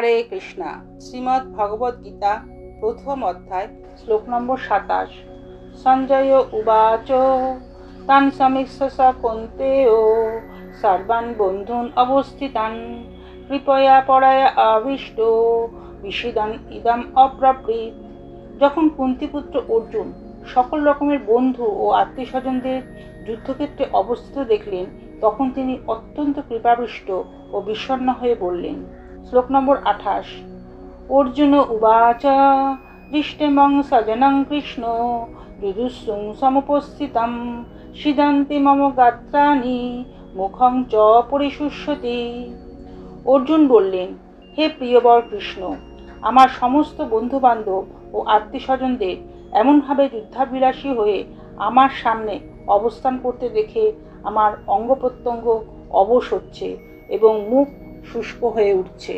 হরে কৃষ্ণা। শ্রীমদ্ ভগবদ গীতা, প্রথম অধ্যায়, শ্লোক নম্বর সাতাশ। সঞ্জয় উবাচ। তান সমীক্ষ স কন্তেয়। সর্বান বন্ধুন অবস্থিতান। কৃপয়া পরায় আবিষ্ট। বিষিদান ইদাম অপ্রবৃত যখন কুন্তিপুত্র অর্জুন সকল রকমের বন্ধু ও আত্মীয় স্বজনদের যুদ্ধক্ষেত্রে অবস্থিত দেখলেন, তখন তিনি অত্যন্ত কৃপাবিষ্ট ও বিষণ্ণ হয়ে বললেন শ্লোক নম্বর আঠাশ। অর্জুন উবাচ, দৃষ্টিমং সজনং কৃষ্ণ যুজুৎসুং সমুপস্থিতম, সিদান্তি মম গাত্রাণি, মুখং চ পরিশুষ্যতি। অর্জুন বললেন, হে প্রিয়বর কৃষ্ণ, আমার সমস্ত বন্ধুবান্ধব ও আত্মীয় স্বজনদের এমনভাবে যুদ্ধাবিলাসী হয়ে আমার সামনে অবস্থান করতে দেখে আমার অঙ্গ প্রত্যঙ্গ অবশ হচ্ছে এবং মুখ শুষ্ক হয়ে উঠছে।